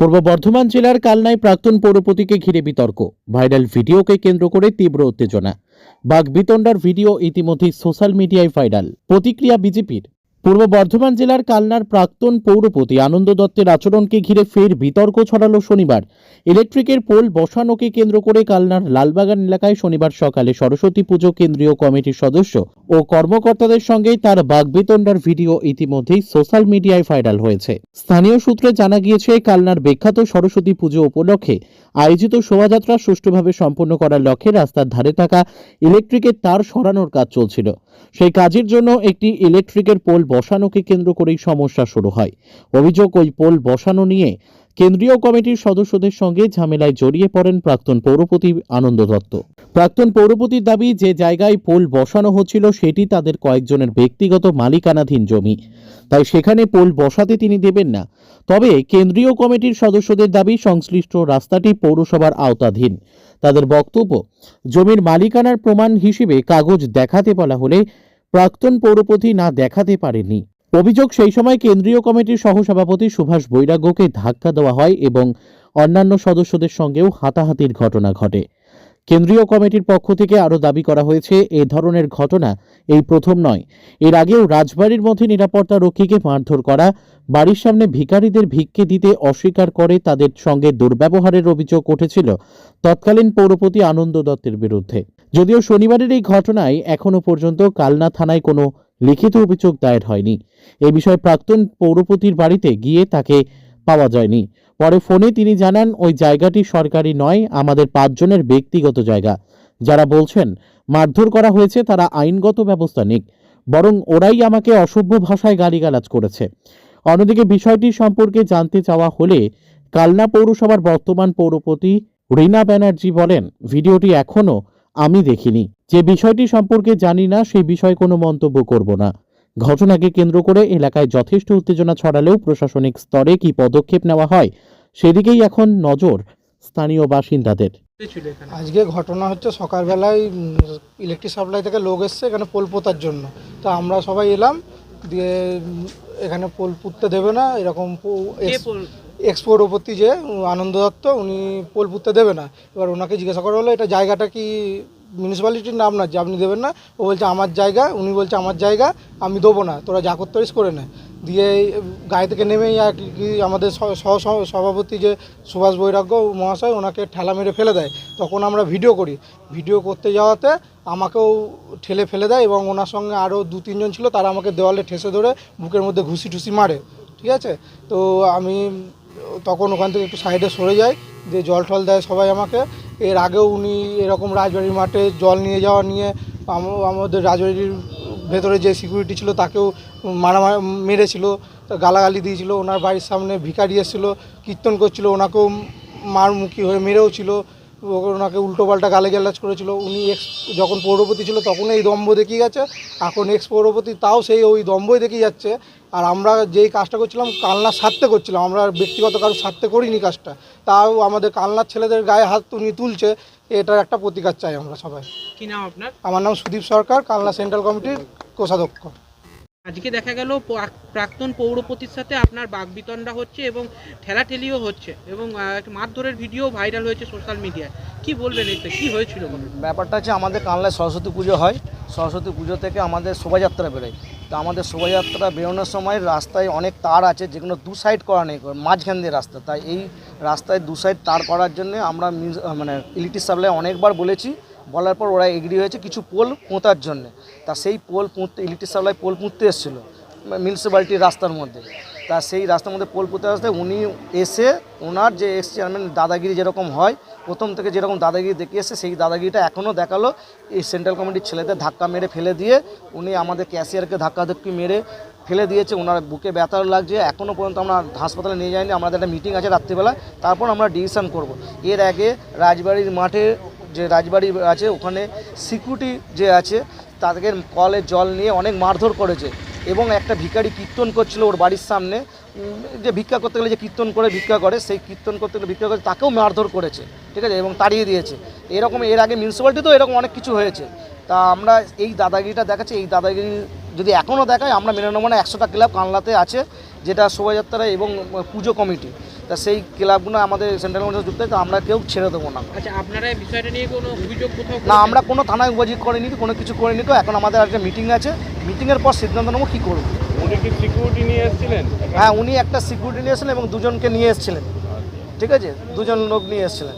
পূর্ব বর্ধমান জেলার কালনায় প্রাক্তন পৌরপতিকে ঘিরে বিতর্ক। ভাইরাল ভিডিওকে কেন্দ্র করে তীব্র উত্তেজনা। বাঘ বিতণ্ডার ভিডিও ইতিমধ্যেই সোশ্যাল মিডিয়ায় ভাইরাল। প্রতিক্রিয়া বিজেপির। পূর্ব বর্ধমান জেলার কালনার প্রাক্তন পৌরপতি আনন্দ দত্তের আচরণকে ঘিরে ফের বিতর্ক ছড়ালো শনিবার। ইলেকট্রিকের পোল বসানোকে কেন্দ্র করে কালনার লালবাগান এলাকায় শনিবার সকালে সরস্বতী পুজো কেন্দ্রীয় কমিটির সদস্য ও কর্মকর্তাদের সঙ্গে তার বাগবিতণ্ডার ভিডিও ইতিমধ্যেই সোশ্যাল মিডিয়ায় ভাইরাল হয়েছে। স্থানীয় সূত্রে জানা গিয়েছে, কালনার বিখ্যাত সরস্বতী পুজো উপলক্ষে আয়োজিত শোভাযাত্রা সুষ্ঠুভাবে সম্পন্ন করার লক্ষ্যে রাস্তার ধারে থাকা ইলেকট্রিকের তার সরানোর কাজ চলছিল। সেই কাজের জন্য একটি ইলেকট্রিকের পোল বসানোকে কেন্দ্র করেই সমস্যা শুরু হয়। অভিযোগ ওই পোল বসানো নিয়ে কেন্দ্রীয় কমিটির সদস্যদের সঙ্গে ঝামেলায় জড়িয়ে পড়েন প্রাক্তন পৌরপতি আনন্দ দত্ত। প্রাক্তন পৌরপতির দাবি, যে জায়গায় পোল বসানো হচ্ছিল সেটি তাদের কয়েকজনের ব্যক্তিগত মালিকানাধীন জমি। তাই সেখানে পোল বসাতে তিনি দেবেন না। তবে কেন্দ্রীয় কমিটির সদস্যদের দাবি, সংশ্লিষ্ট রাস্তাটি পৌরসভার আওতাধীন। তাদের বক্তব্য, জমির মালিকানার প্রমাণ হিসেবে কাগজ দেখাতে বলা হলে প্রাক্তন পৌরপতি না দেখাতে পারেনি অভিযোগ সেই সময় কেন্দ্রীয় কমিটির সহসভাপতি সুভাষ বৈরাগ্যকে ধাক্কা দেওয়া হয় এবং অন্যান্য সদস্যদের সঙ্গেও হাতাহাতির ঘটনা ঘটে। কেন্দ্রীয় কমিটির পক্ষ থেকে আরও দাবি করা হয়েছে, এ ধরনের ঘটনা এই প্রথম নয়। এর আগেও রাজবাড়ির মধ্যে নিরাপত্তা রক্ষীকে মারধর করা, বাড়ির সামনে ভিখারিদের ভিক্ষে দিতে অস্বীকার করে তাদের সঙ্গে দুর্ব্যবহারের অভিযোগ উঠেছিল তৎকালীন পৌরপতি আনন্দ দত্তের বিরুদ্ধে। যদিও শনিবারের এই ঘটনায় এখনও পর্যন্ত কালনা থানায় কোনো লিখিত অভিযোগ দায়ের হয়নি। এ বিষয়ে প্রাক্তন পৌরপতির বাড়িতে গিয়ে তাকে পাওয়া যায়নি। পরে ফোনে তিনি জানান, ওই জায়গাটি সরকারি নয়, আমাদের পাঁচজনের ব্যক্তিগত জায়গা। যারা বলছেন মারধর করা হয়েছে, তারা আইনগত ব্যবস্থা নিক। বরং ওরাই আমাকে অসভ্য ভাষায় গালিগালাজ করেছে। অন্যদিকে বিষয়টি সম্পর্কে জানতে চাওয়া হলে কালনা পৌরসভার বর্তমান পৌরপতি রীনা ব্যানার্জি বলেন, ভিডিওটি এখনও আমি দেখিনি। যে বিষয়টি সম্পর্কে জানি না, সেই বিষয়ে কোনো মন্তব্য করব না। ঘটনাকে কেন্দ্র করে এলাকায় যথেষ্ট উত্তেজনা ছড়ালেও প্রশাসনিক স্তরে কি পদক্ষেপ নেওয়া হয় সেদিকেই এখন নজর স্থানীয় বাসিন্দাদের। আজকে ঘটনা হচ্ছে সকালবেলায় ইলেকট্রিক সাপ্লাই থেকে লোক এসছে এখানে পোল পোতার জন্য। তো আমরা সবাই এলাম দিয়ে এখানে পোল পুঁততে দেবে না এরকম কে বল- এক্সপোর্টপতি যে আনন্দ দত্ত উনি পোল পুঁততে দেবে না। এবার ওনাকে জিজ্ঞাসা করা হলো এটা জায়গাটা কি মিউনিসিপ্যালিটির নাম না, যে আপনি দেবেন না, ও বলছে আমার জায়গা, উনি বলছে আমার জায়গা, আমি দেবো না, তোরা যা করতে পারিস করে নে। দিয়ে গাড়ি থেকে নেমেই আর কি আমাদের সহ সভাপতি যে সুভাষ বৈরাগ্য মহাশয়, ওনাকে ঠেলা মেরে ফেলে দেয়। তখন আমরা ভিডিও করি। ভিডিও করতে যাওয়াতে আমাকেও ঠেলে ফেলে দেয় এবং ওনার সঙ্গে আরও দু, তিনজন ছিল, তারা আমাকে দেওয়ালে ঠেসে ধরে বুকের মধ্যে ঘুষি টুসি মারে। ঠিক আছে? তো আমি তখন ওখান থেকে একটু সাইডে সরে যায় যে জল টল দেয় সবাই আমাকে। এর আগেও উনি এরকম রাজবাড়ির মাঠে জল নিয়ে যাওয়া নিয়ে আমাদের রাজবাড়ির ভেতরে যে সিকিউরিটি ছিল তাকেও মারা মেরেছিল, গালাগালি দিয়েছিল, ওনার বাড়ির সামনে ভিখারি এসেছিল, কীর্তন করছিল, ওনাকেও মারমুখী হয়ে মেরেও ছিল, ওনাকে উল্টোপাল্টা গালে গালাজ করেছিল। উনি এক্স যখন পৌরপতি ছিল তখন এই দম্ভ দেখিয়ে গেছে, এখন এক্স পৌরপতি তাও সেই ওই দম্ভই দেখিয়ে যাচ্ছে। আর আমরা যেই কাজটা করছিলাম কালনার স্বার্থে করছিলাম। আমরা ব্যক্তিগত কারোর স্বার্থে করিনি কাজটা। তাও আমাদের কালনার ছেলেদের গায়ে হাত উনি তুলছে এটার একটা প্রতিকার চাই আমরা সবাই। কি নাম আপনার? আমার নাম সুদীপ সরকার কালনা সেন্ট্রাল কমিটির কোষাধ্যক্ষ। আজকে দেখা গেল প্রা- প্রাক্তন পৌরপতির সাথে আপনার বাগবিতণ্ডা হচ্ছে এবং ঠেলাঠেলিও হচ্ছে এবং মারধরের ভিডিও ভাইরাল হয়েছে সোশ্যাল মিডিয়ায়। কি বলবেন এতে? কি হয়েছিল বলুন? ব্যাপারটা হচ্ছে আমাদের কানলায় সরস্বতী পুজো হয়। সরস্বতী পুজো থেকে আমাদের শোভাযাত্রা বেরোয়। তো আমাদের শোভাযাত্রা বেরোনোর সময় রাস্তায় অনেক তার আছে, যেগুলো দু সাইড করা নেই, মাঝখান দিয়ে রাস্তা। তাই এই রাস্তায় দু সাইড তার করার জন্য আমরা মানে ইলেকট্রিক সাপ্লাই অনেকবার বলেছি। বলার পর ওরা এগ্রি হয়েছে কিছু পোল পোঁতার জন্য। তা সেই পোল পুঁততে ইলেকট্রিক সাপ্লাই পোল পুঁততে এসেছিল মিউনিসিপ্যালিটির রাস্তার মধ্যে। তা সেই রাস্তার মধ্যে পোল পুঁতে আসতে উনি এসে ওনার যে এক্স চেয়ারম্যান দাদাগিরি যেরকম হয় প্রথম থেকে যেরকম দাদাগিরি দেখিয়েছে, সেই দাদাগিরিটা এখনও দেখাল। এই সেন্ট্রাল কমিটির ছেলেদের ধাক্কা মেরে ফেলে দিয়ে, উনি আমাদের ক্যাশিয়ারকে ধাক্কাধাক্কি মেরে ফেলে দিয়েছে। ওনার বুকে ব্যথা লাগছে। এখনও পর্যন্ত আমরা হাসপাতালে নিয়ে যাইনি। আমাদের একটা মিটিং আছে রাত্রিবেলা। তারপর আমরা ডিসিশন করব। এর আগে রাজবাড়ির মাঠে যে রাজবাড়ি আছে, ওখানে সিকিউরিটি যে আছে তাদেরকে কলে জল নিয়ে অনেক মারধর করেছে। এবং একটা ভিখারি কীর্তন করছিল ওর বাড়ির সামনে। যে ভিক্ষা করতে গেলে যে কীর্তন করে ভিক্ষা করে সেই কীর্তন করতে গেলে ভিক্ষা করে তাকেও মারধর করেছে ঠিক আছে? এবং তাড়িয়ে দিয়েছে। এরকম এর আগে মিউনিসিপ্যালিটিতেও এরকম অনেক কিছু হয়েছে। তা আমরা এই দাদাগিরিটা দেখাচ্ছি। এই দাদাগিরি যদি এখনও দেখায় আমরা মেনে নেব না। একশোটা ক্লাব কানলাতে আছে যেটা শোভাযাত্রা এবং পুজো কমিটি। তা সেই ক্লাবগুলো আমাদের সেন্ট্রাল গভর্নমেন্টের যুক্ত তা আমরা কেউ ছেড়ে দেবো না। আচ্ছা আপনারা এই বিষয়টা নিয়ে কোনো অভিযোগ কোথাও না আমরা কোনো থানায় অভিযোগ করিনি কোনো কিছু করিনি তো। এখন আমাদের একটা মিটিং আছে। মিটিংয়ের পর সিদ্ধান্ত নেব কী করব। উনি কি সিকিউরিটি নিয়ে এসেছিলেন? হ্যাঁ উনি একটা সিকিউরিটি নিয়ে এসেছিলেন এবং দুজনকে নিয়ে এসেছিলেন। ঠিক আছে? দুজন লোক নিয়ে এসেছিলেন।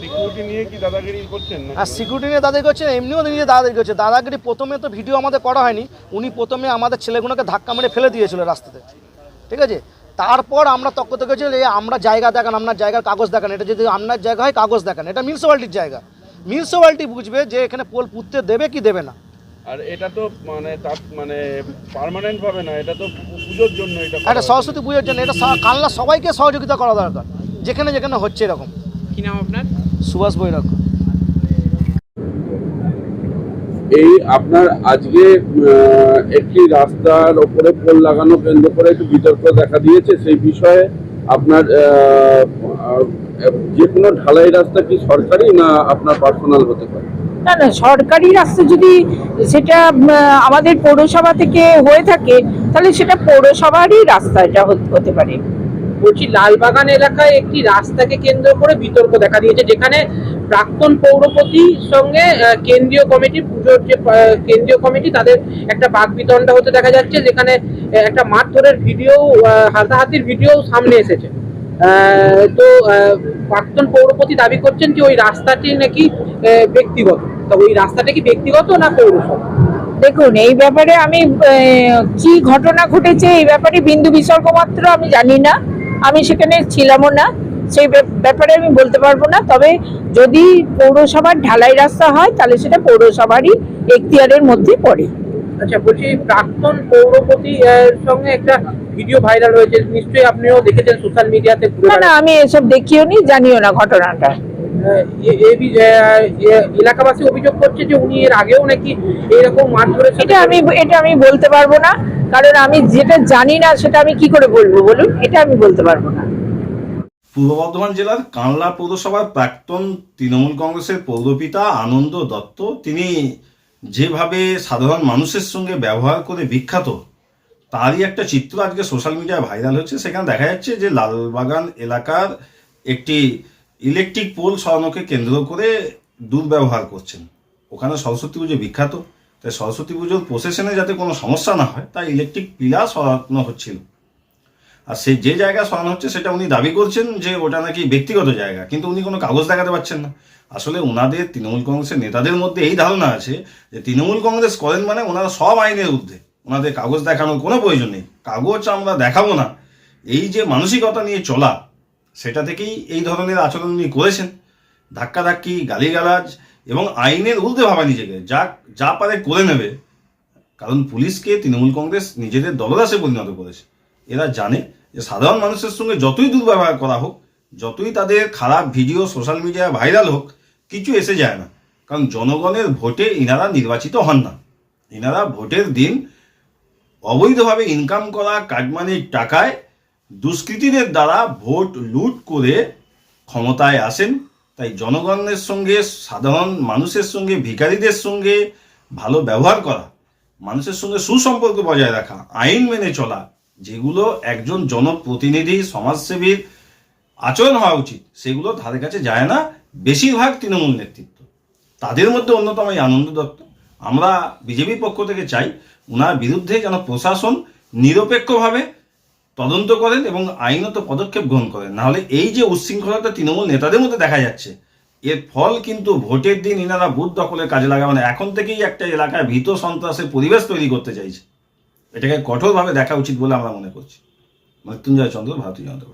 সিকিউরিটি নিয়ে কি দাদাগিরি করছেন না আর সিকিউরিটি নিয়ে দাদাগিরি করছেন এমনিও নিজে দাদাগিরি করছে দাদাগিরি প্রথমে তো ভিডিও আমাদের করা হয়নি। উনি প্রথমে আমাদের ছেলেগুলোকে ধাক্কা মেরে ফেলে দিয়েছিল রাস্তাতে। ঠিক আছে? তারপর আমরা তক্ক থেকে ছিল এই আমরা জায়গা দেখান আপনার জায়গার কাগজ দেখান। এটা যদি আপনার জায়গা হয় কাগজ দেখান। এটা মিউনিসিপ্যালিটির জায়গা। মিউনিসিপ্যালিটি বুঝবে যে এখানে পোল পুঁততে দেবে কি দেবে না। আর এটা তো মানে তার মানে পার্মানেন্ট ভাবে না এটা তো পুজোর জন্য এটা হয়েছে। সরস্বতী পুজোর জন্য এটা কালনা সবাইকে সহযোগিতা করা দরকার। যেখানে যেখানে হচ্ছে এরকম। কি নাম আপনার? সুভাষ বৈরাগ। এই আপনার আজকে আহ, একটি রাস্তার ওপরে পোল লাগানো কেন্দ্র করে একটু বিতর্ক দেখা দিয়েছে সেই বিষয়ে আপনার যে কোনো ঢালাই রাস্তা কি সরকারি না আপনার পার্সোনাল হতে পারে? না না, সরকারি রাস্তা যদি সেটা আমাদের পৌরসভা থেকে হয়ে থাকে, তাহলে সেটা পৌরসভারই রাস্তা এটা হতে- পারে। বলছি, লালবাগান এলাকায় একটি রাস্তাকে কেন্দ্র করে বিতর্ক দেখা দিয়েছে, যেখানে প্রাক্তন পৌরপতির সঙ্গে কেন্দ্রীয় কমিটি, পুজোর যে কেন্দ্রীয় কমিটি, তাদের একটা বাগবিতণ্ডা হতে দেখা যাচ্ছে, যেখানে একটা মারধরের ভিডিও হাতাহাতির ভিডিও সামনে এসেছে। তো প্রাক্তন পৌরপতি দাবি করছেন যে ওই রাস্তাটি নাকি ব্যক্তিগত। তো ওই রাস্তাটা কি ব্যক্তিগত না পৌরসভা? দেখুন এই ব্যাপারে আমি কি ঘটনা ঘটেছে এই ব্যাপারে বিন্দু বিসর্গ মাত্র আমি জানি না। আমি সেখানে ছিলামও না। সেই ব্যাপারে আমি বলতে পারব না। তবে যদি পৌরসভার ঢালাই রাস্তা হয় তাহলে সেটা পৌরসভারই এখতিয়ারের মধ্যে পড়ে। আচ্ছা বলছি প্রাক্তন পৌরপতি সঙ্গে একটা ভিডিও ভাইরাল হয়েছে নিশ্চয়ই আপনিও দেখেছেন সোশ্যাল মিডিয়াতে না না আমি এসব দেখিও নি জানিও না ঘটনাটা। এলাকাবাসী অভিযোগ করছে যে উনি এর আগেও নাকি এরকম মারধরের সাথে এটা আমি এটা আমি বলতে পারব না কারণ আমি যেটা জানি না সেটা আমি কি করে বলব বলুন? এটা আমি বলতে পারব না। পূর্ব বর্ধমান জেলার কানলা পৌরসভার প্রাক্তন তৃণমূল কংগ্রেসের পৌরপিতা আনন্দ দত্ত তিনি যেভাবে সাধারণ মানুষের সঙ্গে ব্যবহার করে বিখ্যাত তারই একটা চিত্র আজকে সোশ্যাল মিডিয়ায় ভাইরাল হচ্ছে। সেখানে দেখা যাচ্ছে যে লালবাগান এলাকার একটি ইলেকট্রিক পোল সরানোকে কেন্দ্র করে দুর্ব্যবহার করছেন। ওখানে সরস্বতী পুজো বিখ্যাত। তাই সরস্বতী পুজোর প্রসেশনে যাতে কোনো সমস্যা না হয়, তাই ইলেকট্রিক পিলার সরানো হচ্ছিল। আর সেই যে জায়গা সরানো হচ্ছে, সেটা উনি দাবি করছেন যে ওটা নাকি ব্যক্তিগত জায়গা, কিন্তু উনি কোনো কাগজ দেখাতে পারছেন না। আসলে ওনাদের তৃণমূল কংগ্রেসের নেতাদের মধ্যে এই ধারণা আছে যে তৃণমূল কংগ্রেস করেন মানে ওনারা সব আইনের ঊর্ধ্বে। ওনাদের কাগজ দেখানোর কোনো প্রয়োজন নেই। কাগজ আমরা দেখাবো না। এই যে মানসিকতা নিয়ে চলা, সেটা থেকেই এই ধরনের আচরণ উনি করেছেন। ধাক্কাধাক্কি, গালিগালাজ এবং আইনের ঊর্ধ্বে ভাবা নিজেকে। যা যা পারে করে নেবে। কারণ পুলিশকে তৃণমূল কংগ্রেস নিজেদের দলদাসে পরিণত করেছে। এরা জানে যে সাধারণ মানুষের সঙ্গে যতই দুর্ব্যবহার করা হোক, যতই তাদের খারাপ ভিডিও সোশ্যাল মিডিয়ায় ভাইরাল হোক, কিছু এসে যায় না। কারণ জনগণের ভোটে ইনারা নির্বাচিত হন না। ইনারা ভোটের দিন অবৈধভাবে ইনকাম করা কাটমানির টাকায় দুষ্কৃতীদের দ্বারা ভোট লুট করে ক্ষমতায় আসেন। তাই জনগণের সঙ্গে, সাধারণ মানুষের সঙ্গে, ভিখারিদের সঙ্গে ভালো ব্যবহার করা, মানুষের সঙ্গে সুসম্পর্ক বজায় রাখা, আইন মেনে চলা, যেগুলো একজন জনপ্রতিনিধি, সমাজসেবীর আচরণ হওয়া উচিত, সেগুলো ধারে কাছে যায় না। বেশিরভাগ তৃণমূল নেতৃত্ব। তাদের মধ্যে অন্যতম এই আনন্দ দত্ত। আমরা বিজেপির পক্ষ থেকে চাই ওনার বিরুদ্ধে যেন প্রশাসন নিরপেক্ষভাবে তদন্ত করেন এবং আইনত পদক্ষেপ গ্রহণ করেন? নাহলে এই যে উচ্ছৃঙ্খলতা তৃণমূল নেতাদের মধ্যে দেখা যাচ্ছে, এর ফল কিন্তু ভোটের দিন ইনারা বুথ দখলের কাজে লাগাবে না। এখন থেকেই একটা এলাকায় ভীত সন্ত্রাসের পরিবেশ তৈরি করতে চাইছে। এটাকে কঠোরভাবে দেখা উচিত বলে আমরা মনে করছি। মৃত্যুঞ্জয় চন্দ্র, ভারতীয় জনতা